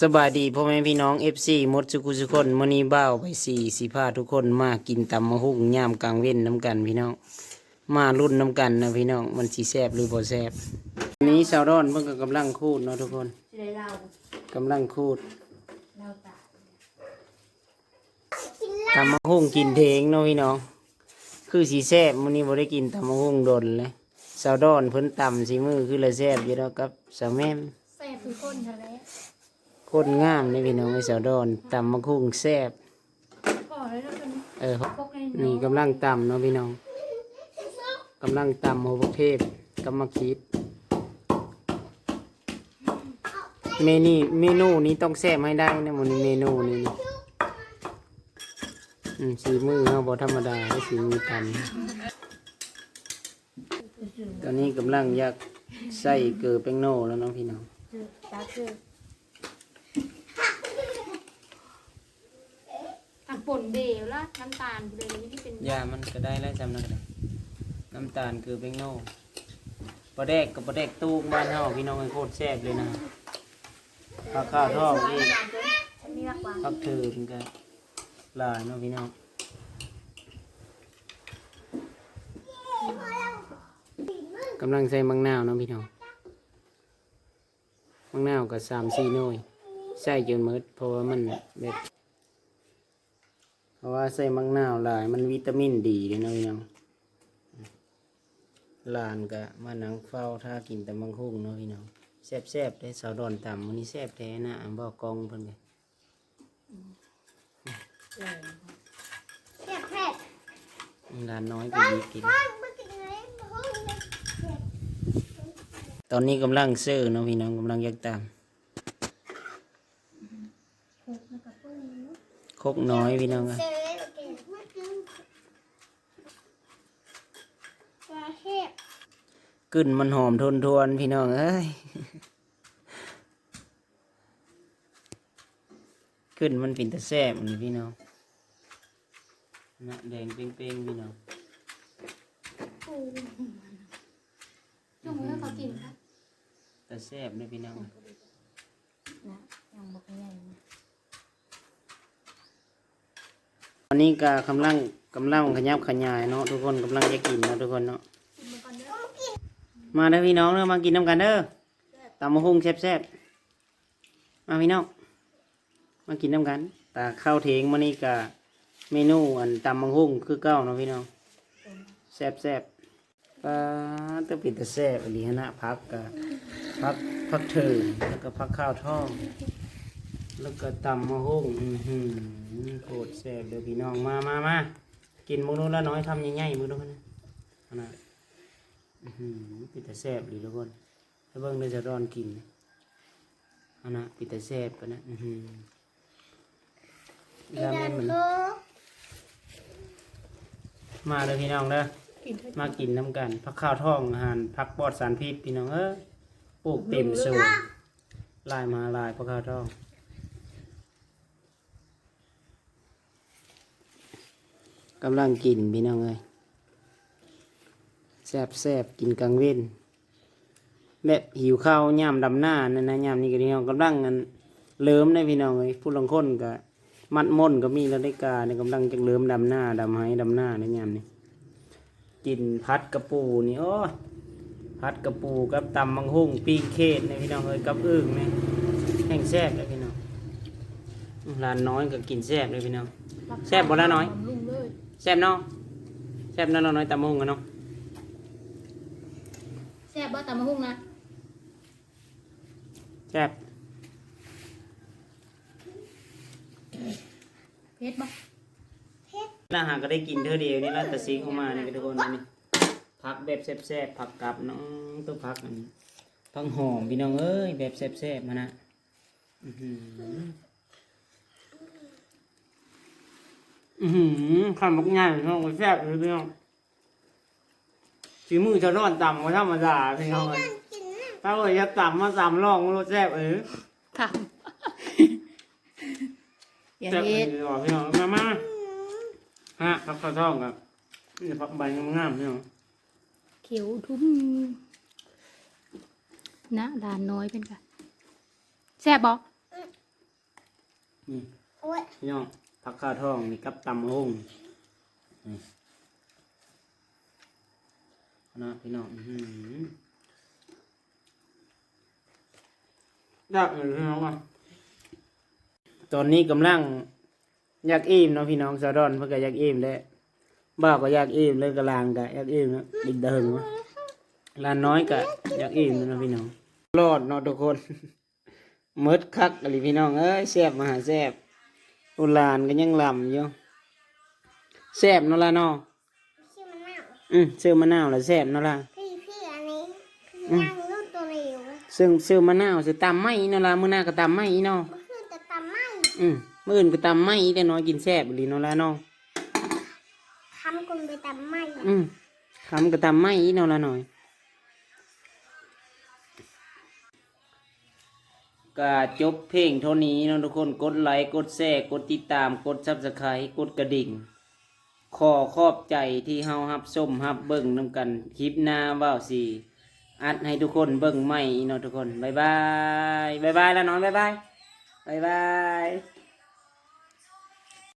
สบายดีพ่อแม่พี่น้อง FC หมดสุกุสุคนมื้อนี้บ้าวไปสี่สิพาทุกคนมากินตำมะฮุ่งยามกลางเว้นน้ำกันพี่น้อง มารุ่นน้ำกันนะพี่น้องมันสิแซบหรือบ่แซบอันนี้ชาวร้อนเพิ่นก็กำลังคูดเนาะทุกคนจะได้เล่ากำลังคูดเล่าตาตำมะฮุ่งกินเทงเนาะพี่น้อง คือสีแซบมื้อนี้บ่ได้กินตำมะฮุ่งดนเลยชาวดอนเพิ่นตำสีมือคือละแซบอยู่แล้วกับสาวแม่มแซ่บคือคนทะเล คตรงามเลยพี่น้องไอ้สาวดอนตำมะฮุ่งแซบพอแล้วนะเป็นเออพกในนี่กำลังตำเนาะพี่น้องกำลังตำโหระเทศกำมะคิดเมนูเมนูนี้ต้องแซ่บให้ได้นะมันเมนูนี้นี่อืมสีมือเขาบอธรรมดาได้สีมือตำตอนนี้กำลังอยากใส่เกลือแป้งโน่แล้วเนาะพี่น้อง ตาคื ออะป่นเดวละน้ำตาลเลยนี่ที่เป็นยามันก็ได้แล้วจำนั้นก็ได้น้ำตาลเกลือแป้งโน่ปลาแดกกับปลาแดกตู้บ้านเฮาพี่น้องไอ้โคตรแซ่บเลยนะข้าข้าวทอดอีกพักเทิมกันลายเนาะพี่น้องกำลังใส่มังนาวเนาะพี่น้องมังนาวกับสามสี่น่วยใส่จนหมดเพราะว่ามันแบบะว่าใส่มังนาวหลายมันวิตามินดีเลยเนาะพี่น้องหลานก็มานังเฝ้าถ้ากินแต่มังคุงเนาะพี่น้องแซ่บๆได้สาวดอนต่ำมันนี้แซ่บแท้นะอะบอกกองเพิ่นเลยแซ่บแซ่บร้านน้อยก็หยิบกินเมื่อกี้ไงห้องนี้ตอนนี้กำลังซื้อเนาะพี่น้องกำลังยักตามคกน้อยพี่น้องอะ เจอแล้วเก่งเมื่อกี้ ปลาแซ่บกึ่นมันหอมทนทวนพี่น้องเอ้ยกึ่นมันเป็นตะแซ่บนี่พี่น้องนะแดงเป้งๆพี่น้องจุ่มเมื่อเขากินครับตะแซ่บเลยพี่น้องนะยังบอกใหญ่นะตอนนี้ก็กำลังกำลังขยับขยายเนาะทุกคนกำลังจะกินเนาะทุกคนเนาะ กินมาก่อนเด้อ มาเด้อพี่น้องเด้อมากินน้ำกันเด้อตำมะฮุ่งแซ่บๆมาพี่น้องมากินน้ำกันตาข้าวเทงมานี่กะเมนูอันตำมะฮุ่งคือเก้าเนาะพี่น้องแซ่บๆปลาต้องปิดต่แซ่บอันนี้นะพักกะพักพักเถิงแล้วก็พักข้าวทอดแล้วก็ตำมะฮุ่งอือหือโคตรแซ่บเด้อพี่น้องมามามากินมื้อนู้นแล้วน้อยทำใหญ่ๆมื้อนู้นนะอันะ ปิดแต่แซ่บดีทุกคนถ้าเบิ่งได้จะร้อนกินอันนะปิดแต่แซบปะนะอือหือไอ้ยาดัแม่นนมันมาเลยพี่น้องเด้อกินะมากินน้ำกันพักข้าวท้องอาหารพักปลอดสารพิษพี่น้องเอ้ยปลูกเต็มสวนลายมาลายพักข้าวท้องกำลังกินพี่น้องเอ้ย แซ่บแซ่บๆกินกลางเว้นแบบหิวข้าวย่ามดำหน้านั่นนะย่ามนี้ก็พี่น้องกำลังกันเลิมได้พี่น้องเลยผู้ลางคนก็มัดม่นก็มีแล้วได้กาเนี่ยกำลังจะเลิมดำหน้าดำไห้ดำหน้าในยามนี้กินพัดกระปูนี่โอ้ยพัดกระปูกับตำมังหุ่งปีงเขตเนี่ยพี่น้องเอ้ยกับอึ่งเนี่ยแห้งแซ่บเลยพี่น้องร้านน้อยก็กินแซ่บเลยพี่น้องแซ่บบ่ละน้อยบำรุงเลยแซ่บเนาะแซ่บเนาะน้อยๆตำมังหุ่งกันเนาะ แซ่บบ่ตำมะฮุ่งนะแซ่บเผ็ดบ่แล้วหาก็ได้กินเท่าเดียวนี่แล้วแต่ซิงออกมานี่ก็ทุกคนนี่ผักแบบแซ่บๆผักกับน้องตัวผักอันนี้ผักหอมพี่น้องเอ้ยแบบแซ่บๆมานะอือหืออือหือขันบักใหญ่พี่น้องแซ่บเลยพี่น้อง ฝีมือจะร้อนต่ำกว่าธรรมดาพี่น้องเอ้ยกินนะถ้าเลยจะต่ำมาสามรองมันรสแซ่บเออค่ะอย่าแซ่บเฮ็ดเลยว่ะพี่น้องมามาฮะผักข้าวทองครับนี่ผักใบงามๆพี่น้อง เขียวทุ่มนะดานน้อยเป็นกันแซ่บบ่อืมนี่ โอ้ยพี่น้องผักข้าวทองนี่กับตำหุ่งนี่ นะพี่น้องอื้อหือยากเลยพี่น้องว่าตอนนี้กำลัง อยากอิ่มเนาะพี่น้องสาดอนเพื่อก็อยากอิ่มแล้วบ้าก็อยากอิ่มเลยกระลางก็อยากอิ่มเนาะดินเดิงวะลานน้อยก็อยากอิ่มเนาะพี่น้องรอดเนาะทุกคนหมดคักอะไรพี่น้องเอ้ยแซ่บมาหาแซ่บอุลานก็ยังลำอยู่แซ่บเนาะละเนาะชื่อมันน่าว อืมซื้อมะนาวแล้วแซ่บเนาะล่ะพี่พี่อันนี้พี่นั่งรุ่นตัวเร็วซึ่งซื้อมะนาวซื้อตำไม้เนาะล่ะมื้อหน้าก็ตำไม้เนาะมันคือจะตำไม่อืมมื้ออื่นก็ตำไม้แต่น้อยกินแซ่บอีหลีเนาะล่ะเนาะทำคนไปตำไม่อืมคำก็ตำไม้เนาะล่ะหน่อยก็จบเพลงเท่านี้เนาะทุกคนกดไลค์กดแชร์กดติดตามกด Subscribe กดกระดิ่ง ขอขอบใจที่เฮาฮับส้มฮับเบิ่งนํกันคลิปหน้าว่าวสิอัดให้ทุกคนเบิ่งใหม่เนาะทุกคนบ๊ายบายบ๊ายบายแล้วน้องบ๊ายบายบ๊ายบาย